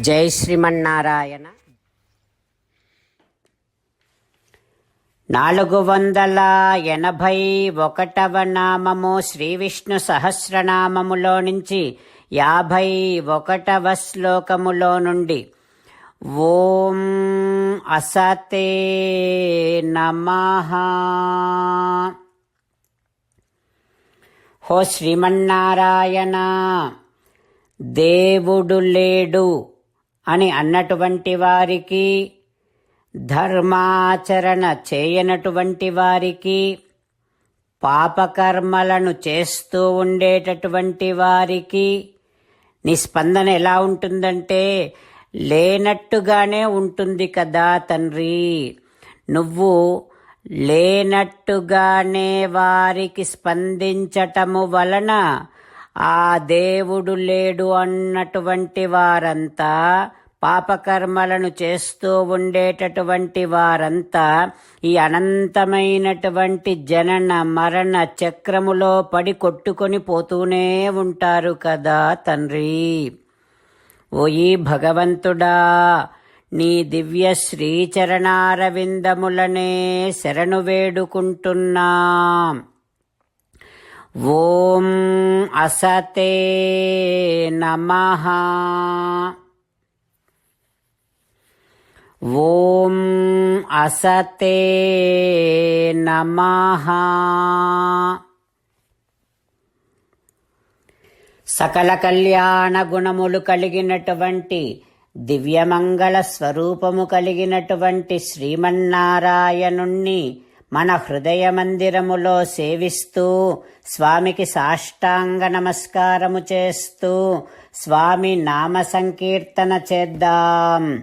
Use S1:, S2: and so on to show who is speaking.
S1: జై శ్రీమన్నారాయణ. నాలుగు వందల ఎనభై ఒకటవ నామము శ్రీ విష్ణు సహస్రనామములో నుంచి యాభై ఒకటవ శ్లోకములో నుండి ఓం అసతే నమ. హో శ్రీమన్నారాయణ దేవుడు లేడు. అని అన్నటువంటి వారికి ధర్మాచరణ చేయనటువంటి వారికి పాపకర్మలను చేస్తూ ఉండేటటువంటి వారికి నీ స్పందన ఎలా ఉంటుందంటే లేనట్టుగానే ఉంటుంది కదా తండ్రి. నువ్వు లేనట్టుగానే వారికి స్పందించటము వలన ఆ దేవుడు లేడు అన్నటువంటి వారంతా పాపకర్మలను చేస్తూ ఉండేటటువంటి వారంతా ఈ అనంతమైనటువంటి జనన మరణ చక్రములో పడి కొట్టుకొని పోతూనే ఉంటారు కదా తండ్రి. ఓయి భగవంతుడా నీ దివ్య శ్రీచరణారవిందములనే శరణు వేడుకుంటున్నా. ఓం అసతే నమహా ఓం అసతే నమః. సకల కళ్యాణ గుణములు కలిగినటువంటి దివ్యమంగళ స్వరూపము కలిగినటువంటి శ్రీమన్నారాయణుణ్ణి మన హృదయ మందిరములో సేవిస్తూ స్వామికి సాష్టాంగ నమస్కారము చేస్తూ స్వామి నామ సంకీర్తన చేద్దాం.